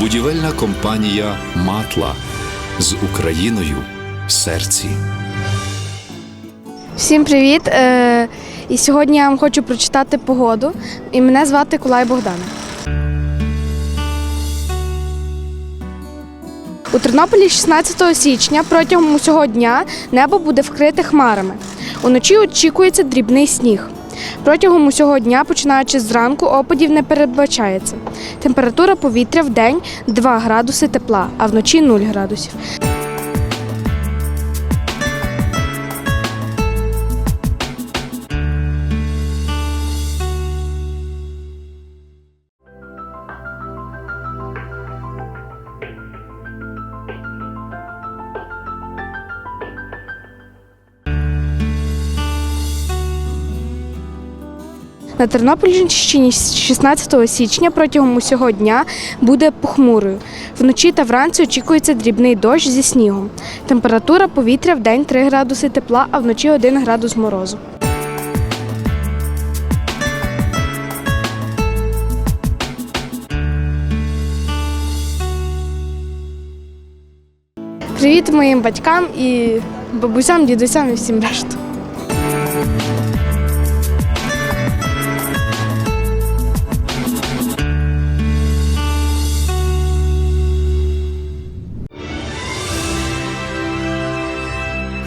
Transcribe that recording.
Будівельна компанія Матла з Україною в серці. Всім привіт! Е, І сьогодні я вам хочу прочитати погоду. І мене звати Кулай Богдан. У Тернополі 16 січня протягом усього дня небо буде вкрите хмарами. Уночі очікується дрібний сніг. Протягом усього дня, починаючи зранку, опадів не передбачається. Температура повітря в день 2 градуси тепла, а вночі 0 градусів. На Тернопільщині 16 січня протягом усього дня буде похмурою. Вночі та вранці очікується дрібний дощ зі снігом. Температура повітря в день 3 градуси тепла, а вночі 1 градус морозу. Привіт моїм батькам і бабусям, дідусям і всім решту.